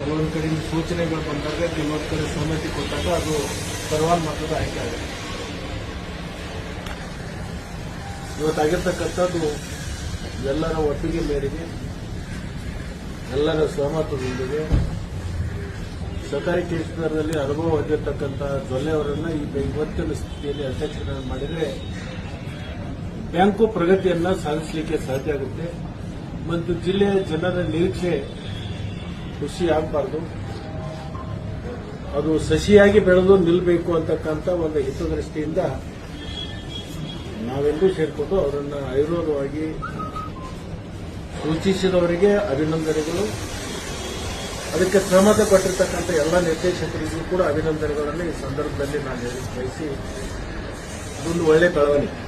ಕೆಲವೊಂದು ಕಡೆ ಸೂಚನೆಗಳು ಬಂದಾಗ, ಕೆಲವೊಂದು ಕಡೆ ಸಮ್ಮತಿ ಕೊಟ್ಟಾಗ ಅದು ಸರ್ವಾನುಮತದ ಆಯ್ಕೆ ಆಗುತ್ತೆ. ಇವತ್ತಾಗಿರ್ತಕ್ಕಂಥದ್ದು ಎಲ್ಲರ ಒಟ್ಟಿಗೆ ಮೇರೆಗೆ, ಎಲ್ಲರ ಸಹಮತದೊಂದಿಗೆ, ಸರ್ಕಾರಿ ಕ್ಷೇತ್ರದಲ್ಲಿ ಅನುಭವ ಹೊಂದಿರತಕ್ಕಂಥ ದೊಲೆ ಅವರನ್ನ ಈ ಇವತ್ತಿನ ಸ್ಥಿತಿಯಲ್ಲಿ ಅಧ್ಯಕ್ಷರನ್ನು ಮಾಡಿದರೆ ಬ್ಯಾಂಕು ಪ್ರಗತಿಯನ್ನ ಸಾಧಿಸಲಿಕ್ಕೆ ಸಾಧ್ಯ ಆಗುತ್ತೆ. ಮತ್ತು ಜಿಲ್ಲೆಯ ಜನರ ನಿರೀಕ್ಷೆ ಖುಷಿ ಆಗಬಾರ್ದು. ಅದು ಸಸಿಯಾಗಿ ಬೆಳೆದು ನಿಲ್ಲಬೇಕು ಅಂತಕ್ಕಂಥ ಒಂದು ಹಿತದೃಷ್ಟಿಯಿಂದ ನಾವೆಲ್ಲರೂ ಸೇರಿಕೊಂಡು ಅವರನ್ನು ಆಯುರ್ವೇದವಾಗಿ ಸೂಚಿಸಿದವರಿಗೆ ಅಭಿನಂದನೆಗಳು. ಅದಕ್ಕೆ ಸಹಮತ ಪಟ್ಟಿರ್ತಕ್ಕಂಥ ಎಲ್ಲ ನಿರ್ದೇಶಕರಿಗೂ ಕೂಡ ಅಭಿನಂದನೆಗಳನ್ನು ಈ ಸಂದರ್ಭದಲ್ಲಿ ನಾನು ಹೇಳಿ ಬಯಸಿ ಇದೊಂದು ಒಳ್ಳೆ ಬೆಳವಣಿಗೆ.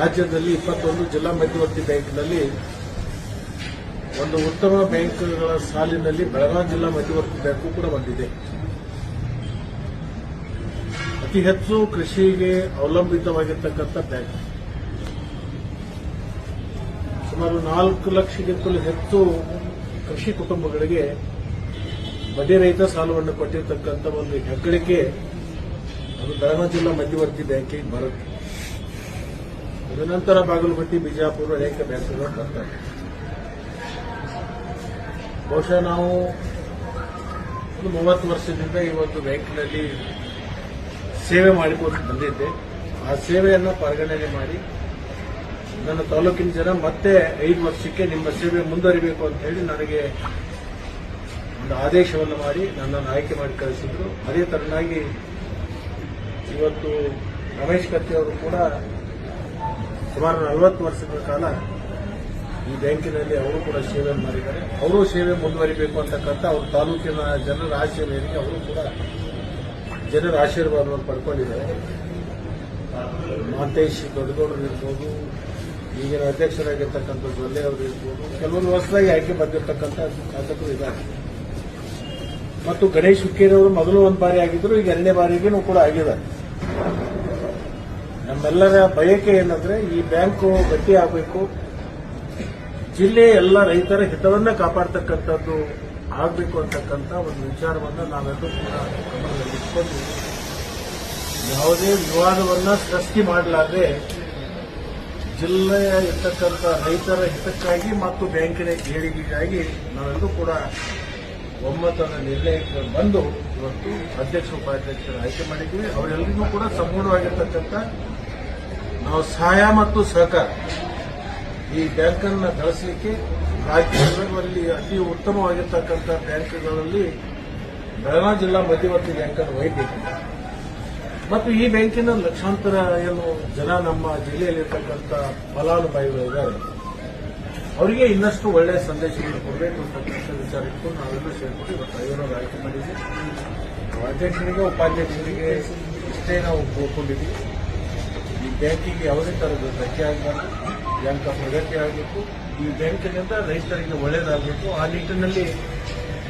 ರಾಜ್ಯದಲ್ಲಿ ಇಪ್ಪತ್ತೊಂದು ಜಿಲ್ಲಾ ಮಧ್ಯವರ್ತಿ ಬ್ಯಾಂಕ್ನಲ್ಲಿ ಒಂದು ಉತ್ತಮ ಬ್ಯಾಂಕ್ಗಳ ಸಾಲಿನಲ್ಲಿ ಬೆಳಗಾವಿ ಜಿಲ್ಲಾ ಮಧ್ಯವರ್ತಿ ಬ್ಯಾಂಕು ಕೂಡ ಬಂದಿದೆ. ಅತಿ ಹೆಚ್ಚು ಕೃಷಿಗೆ ಅವಲಂಬಿತವಾಗಿರ್ತಕ್ಕಂಥ ಬ್ಯಾಂಕ್. ಸುಮಾರು ನಾಲ್ಕು ಲಕ್ಷಕ್ಕಿಂತಲೂ ಹೆಚ್ಚು ಕೃಷಿ ಕುಟುಂಬಗಳಿಗೆ ಬಡ್ಡಿ ರಹಿತ ಸಾಲವನ್ನು ಕೊಟ್ಟಿರ್ತಕ್ಕಂಥ ಒಂದು ಹೆಗ್ಗಳಿಕೆ ಅದು ಬೆಳಗಾವಿ ಜಿಲ್ಲಾ ಮಧ್ಯವರ್ತಿ ಬ್ಯಾಂಕಿಗೆ ಬರುತ್ತೆ. ತದನಂತರ ಬಾಗಲಕೋಟೆ, ಬಿಜಾಪುರ ಅನೇಕ ಬ್ಯಾಂಕ್ಗಳು ಬರ್ತಾರೆ. ಬಹುಶಃ ನಾವು ಒಂದು ಮೂವತ್ತು ವರ್ಷದಿಂದ ಈ ಒಂದು ಬ್ಯಾಂಕಿನಲ್ಲಿ ಸೇವೆ ಮಾಡಿಕೊಂಡು ಬಂದಿದ್ದೆ. ಆ ಸೇವೆಯನ್ನು ಪರಿಗಣನೆ ಮಾಡಿ ನನ್ನ ತಾಲೂಕಿನ ಜನ ಮತ್ತೆ ಐದು ವರ್ಷಕ್ಕೆ ನಿಮ್ಮ ಸೇವೆ ಮುಂದುವರಿಬೇಕು ಅಂತ ಹೇಳಿ ನನಗೆ ಒಂದು ಆದೇಶವನ್ನು ಮಾಡಿ ನನ್ನನ್ನು ಆಯ್ಕೆ ಮಾಡಿ ಕಳಿಸಿದ್ರು. ಅದೇ ತರನಾಗಿ ಇವತ್ತು ರಮೇಶ್ ಕತ್ತಿ ಅವರು ಕೂಡ ಸುಮಾರು ನಲವತ್ತು ವರ್ಷಗಳ ಕಾಲ ಈ ಬ್ಯಾಂಕಿನಲ್ಲಿ ಅವರು ಕೂಡ ಸೇವೆ ಮಾಡಿದ್ದಾರೆ. ಅವರು ಸೇವೆ ಮುಂದುವರಿಬೇಕು ಅಂತಕ್ಕಂಥ ಅವ್ರ ತಾಲೂಕಿನ ಜನರ ಆಶಯ ಮೇರೆಗೆ ಅವರು ಕೂಡ ಜನರ ಆಶೀರ್ವಾದವನ್ನು ಪಡ್ಕೊಂಡಿದ್ದಾರೆ. ಮಾತೇಶ್ ದೊಡ್ಡಗೌಡರು ಇರ್ಬೋದು, ಈಗಿನ ಅಧ್ಯಕ್ಷರಾಗಿರ್ತಕ್ಕಂಥ ಜೊಲ್ಲೆ ಅವರು ಇರ್ಬೋದು ಕೆಲವೊಂದು ಹೊಸದಾಗಿ ಆಯ್ಕೆ ಬಂದಿರತಕ್ಕಂಥ ಶಾಸಕರು ಇದ್ದಾರೆ. ಮತ್ತು ಗಣೇಶ್ ಹುಕ್ಕೇರಿ ಅವರು ಮೊದಲು ಒಂದು ಬಾರಿ ಆಗಿದ್ರು, ಈಗ ಎರಡನೇ ಬಾರಿಗೂ ಕೂಡ ಆಗಿದ್ದಾರೆ ನಮ್ಮೆಲ್ಲರ ಬಯಕೆ ಏನಂದ್ರೆ ಈ ಬ್ಯಾಂಕು ಗಟ್ಟಿ ಆಗಬೇಕು ಜಿಲ್ಲೆಯ ಎಲ್ಲ ರೈತರ ಹಿತವನ್ನ ಕಾಪಾಡತಕ್ಕಂಥದ್ದು ಆಗಬೇಕು ಅಂತಕ್ಕಂಥ ಒಂದು ವಿಚಾರವನ್ನು ನಾವೆಲ್ಲರೂ ಕೂಡ ಗಮನದಲ್ಲಿಟ್ಕೊಂಡು ಯಾವುದೇ ವಿವಾದವನ್ನ ಸೃಷ್ಟಿ ಮಾಡಲಾರದೆ ಜಿಲ್ಲೆಯ ಇರ್ತಕ್ಕಂಥ ರೈತರ ಹಿತಕ್ಕಾಗಿ ಮತ್ತು ಬ್ಯಾಂಕಿನ ಏಳಿಗೆಗಾಗಿ ನಾವೆಲ್ಲರೂ ಕೂಡ ಒಮ್ಮತದ ನಿರ್ಣಯಕ್ಕೆ ಬಂದು ಇವತ್ತು ಅಧ್ಯಕ್ಷ, ಉಪಾಧ್ಯಕ್ಷರ ಆಯ್ಕೆ ಮಾಡಿದ್ವಿ ಅವರೆಲ್ಲರಿಗೂ ಕೂಡ ಸಂಪೂರ್ಣವಾಗಿರ್ತಕ್ಕಂಥ ನಾವು ಸಹಾಯ ಮತ್ತು ಸಹಕಾರ ಈ ಟ್ಯಾಂಕರ್ನ ಬೆಳೆಸಲಿಕ್ಕೆ ರಾಜ್ಯದಲ್ಲಿ ಅತಿ ಉತ್ತಮವಾಗಿರ್ತಕ್ಕಂಥ ಬ್ಯಾಂಕ್ಗಳಲ್ಲಿ ಬೆಳಗಾವಿ ಜಿಲ್ಲಾ ಮಧ್ಯವರ್ತಿ ಬ್ಯಾಂಕನ್ನು ಒಯ್ಯಬೇಕು ಮತ್ತು ಈ ಬ್ಯಾಂಕಿನ ಲಕ್ಷಾಂತರ ಏನು ಜನ ನಮ್ಮ ಜಿಲ್ಲೆಯಲ್ಲಿರ್ತಕ್ಕಂಥ ಫಲಾನುಭವಿಗಳಿದ್ದಾರೆ ಅವರಿಗೆ ಇನ್ನಷ್ಟು ಒಳ್ಳೆಯ ಸಂದೇಶಗಳು ಕೊಡಬೇಕು ಅಂತಕ್ಕಂಥ ವಿಚಾರ ಇಟ್ಕೊಂಡು ನಾವೆಲ್ಲರೂ ಸೇರಿಕೊಂಡು ಇವತ್ತು ಐವರನ್ನು ಆಯ್ಕೆ ಮಾಡಿದ್ವಿ. ಅಧ್ಯಕ್ಷರಿಗೆ, ಉಪಾಧ್ಯಕ್ಷರಿಗೆ ಇಷ್ಟೇ ನಾವು ಕೋರ್ಕೊಂಡಿದ್ದೀವಿ ಈ ಬ್ಯಾಂಕಿಗೆ ಯಾವುದೇ ಥರದ ಧಕ್ಕೆ ಆಗಬಾರ್ದು. ಬ್ಯಾಂಕ್ ಪ್ರಗತಿ ಆಗಬೇಕು ಈ ಬ್ಯಾಂಕಿನಿಂದ ರೈತರಿಗೆ ಒಳ್ಳೆಯದಾಗಬೇಕು ಆ ನಿಟ್ಟಿನಲ್ಲಿ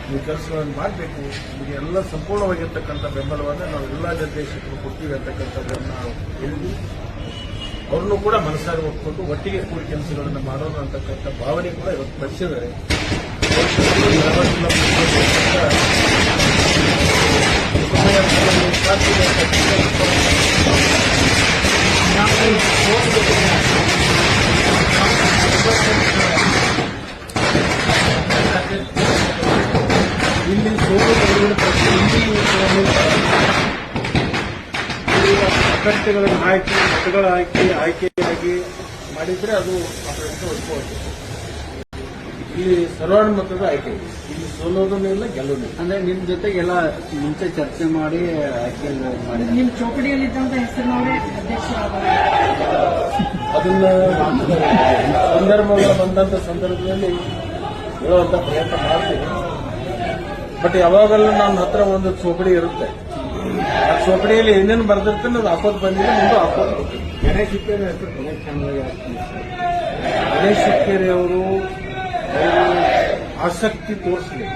ನೀವು ಕೆಲಸಗಳನ್ನು ಮಾಡಬೇಕು. ನಿಮಗೆ ಎಲ್ಲ ಸಂಪೂರ್ಣವಾಗಿರ್ತಕ್ಕಂಥ ಬೆಂಬಲವನ್ನು ನಾವು ಎಲ್ಲ ನಿರ್ದೇಶಕರು ಕೊಡ್ತೀವಿ ಅಂತಕ್ಕಂಥದ್ದನ್ನು ನಾವು ಹೇಳಿದ್ವಿ ಅವ್ರನ್ನೂ ಕೂಡ ಮನಸ್ಸಾಗಿ ಒಪ್ಪಿಕೊಂಡು ಒಟ್ಟಿಗೆ ಕೂಡಿ ಕೆಲಸಗಳನ್ನು ಮಾಡೋಣ ಅಂತಕ್ಕಂಥ ಭಾವನೆ ಕೂಡ ಇವತ್ತು ಪಡಿಸಿದ್ದಾರೆ ಅಭ್ಯರ್ಥಿಗಳನ್ನು ಆಯ್ಕೆ ಮತಗಳ ಆಯ್ಕೆ ಆಯ್ಕೆಯಾಗಿ ಮಾಡಿದ್ರೆ ಅದು ಅಭ್ಯರ್ಥಿ ಒಪ್ಪಿಕೊಳ್ಳುತ್ತೆ. ಇಲ್ಲಿ ಸರ್ವಾನುಮತದ ಆಯ್ಕೆ ಇದೆ. ಇಲ್ಲಿ ಸೋಲೋದನ್ನೂ ಇಲ್ಲ ಗೆಲ್ಲೋದು ಅಂದ್ರೆ ನಿಮ್ ಜೊತೆಗೆಲ್ಲ ಮುಂಚೆ ಚರ್ಚೆ ಮಾಡಿ ಆಯ್ಕೆ ಮಾಡಿ ನಿಮ್ ಚೌಕಡಿಯಲ್ಲಿದ್ದಂತ ಹೆಸರಿನವರೇ ಅಧ್ಯಕ್ಷರಾದ ಅದನ್ನ ಸಂದರ್ಭಗಳ ಬಂದಂತ ಸಂದರ್ಭದಲ್ಲಿ ಹೇಳುವಂತ ಪ್ರಯತ್ನ ಮಾಡ್ತೀವಿ ಬಟ್ ಯಾವಾಗಲೂ ನನ್ನ ಹತ್ರ ಒಂದು ಚೌಕಡಿ ಇರುತ್ತೆ. ಚೋಪಡಿಯಲ್ಲಿ ಏನೇನು ಬರ್ದಿರ್ತೀನಿ ಅದು ಹಾಕೋದು ಬಂದಿದೆ ಮುಂದೆ ಹಾಕೋದು. ಗಣೇಶ್ ಹೆಸರು ಗಣೇಶ್ ಶಿಕ್ಕೇರಿ ಅವರು ಆಸಕ್ತಿ ತೋರಿಸಲಿ.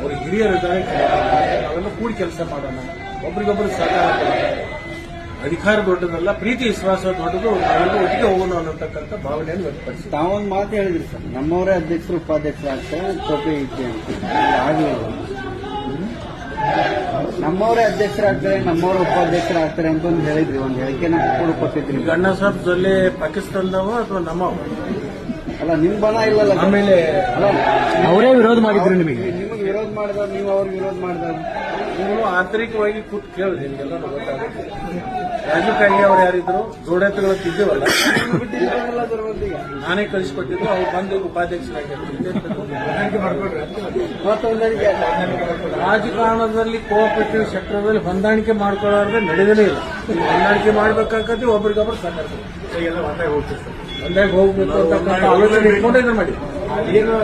ಅವರು ಹಿರಿಯರಿದ್ದಾರೆ ಅವೆಲ್ಲ ಕೂಡಿ ಕೆಲಸ ಮಾಡೋಣ. ಒಬ್ರಿಗೊಬ್ರು ಸಹಕಾರ ಅಧಿಕಾರ ದೊಡ್ಡದಲ್ಲ ಪ್ರೀತಿ ವಿಶ್ವಾಸ ದೊಡ್ಡದು ನಾವೆಲ್ಲರೂ ಒಟ್ಟಿಗೆ ಹೋಗೋಣ ಅನ್ನತಕ್ಕಂಥ ಭಾವನೆಯನ್ನು ವ್ಯಕ್ತಪಡಿಸಿ ತಾವೊಂದು ಮಾತು ಹೇಳಿದ್ರಿ ಸರ್ ನಮ್ಮವರೇ ಅಧ್ಯಕ್ಷರು ಉಪಾಧ್ಯಕ್ಷರು ಆಗ್ತಾರೆ ಟೋಪಿ ಇದ್ದೆ ಅಂತ. ಆಗಲಿಲ್ಲ ನಮ್ಮವರೇ ಅಧ್ಯಕ್ಷರಾಗ್ತಾರೆ ನಮ್ಮವರ ಉಪಾಧ್ಯಕ್ಷರಾಗ್ತಾರೆ ಅಂತ ಒಂದು ಹೇಳಿದ್ರಿ ಒಂದು ಹೇಳಿಕೆನ ಕೂಡ ಕೊಟ್ಟಿದ್ರಿ ಗಣ್ಣ ಸಾಬ್ ಜೊಲ್ಲೆ ಪಾಕಿಸ್ತಾನದವ ಅಥವಾ ನಮ್ಮ ಅಲ್ಲ ನಿಮ್ ಬಣ ಇಲ್ಲಲ್ಲ. ಆಮೇಲೆ ಅಲ್ಲ ಅವರೇ ವಿರೋಧ ಮಾಡಿದ್ರು ನಿಮಗೆ? ನಿಮಗೆ ವಿರೋಧ ಮಾಡಿದವ್ರು ನೀವು ಅವ್ರಿಗೆ ವಿರೋಧ ಮಾಡಿದವ್ರು ನೀವು ಆಂತರಿಕವಾಗಿ ಕೂತ್ ಕೇಳಿದ್ರಿ ನಿಮಗೆಲ್ಲ ಗೊತ್ತಾಗುತ್ತೆ. ರಾಜು ಕಾಂಗೆ ಅವ್ರು ಯಾರಿದ್ರು ದೃಢತೆಗಳು ತಿದ್ದೇವಲ್ಲ ನಾನೇ ಕಳಿಸ್ಕೊಟ್ಟಿದ್ದು ಅವ್ರು ಬಂದು ಉಪಾಧ್ಯಕ್ಷರಾಗಿ ರಾಜಕಾರಣದಲ್ಲಿ ಕೋಆಪರೇಟಿವ್ ಸೆಕ್ಟರ್ದಲ್ಲಿ ಹೊಂದಾಣಿಕೆ ಮಾಡ್ಕೊಳ್ಳೋದ್ರೆ ನಡೆದೇ ಇಲ್ಲ. ಹೊಂದಾಣಿಕೆ ಮಾಡ್ಬೇಕಾಗತ್ತೆ ಒಬ್ರಿಗೊಬ್ರು ಸಾಕಾಗ್ತದೆ ಒಂದಾಗಿ ಹೋಗ್ಬೇಕು ಅಂತ ಆಲೋಚನೆ ಇಟ್ಕೊಂಡು ಮಾಡಿ ಏನು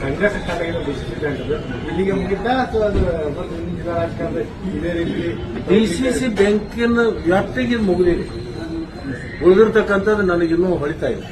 ಸಂಘರ್ಷ ಸ್ಟಾರ್ಟ್ ಡಿಸಿಸಿ ಬ್ಯಾಂಕ್ ಇಲ್ಲಿಗೆ ಅಥವಾ ಅದು ರಾಜಕಾರಣದ ಇದೇ ರೀತಿ ಸಿ ಬ್ಯಾಂಕಿನ ವ್ಯಾಪ್ತಿಗೆ ಇದು ಮುಗಿದಿದೆ ಉಳಿದಿರ್ತಕ್ಕಂಥದ್ದು ನನಗಿನ್ನೂ ಹೊಳಿತಾ ಇದೆ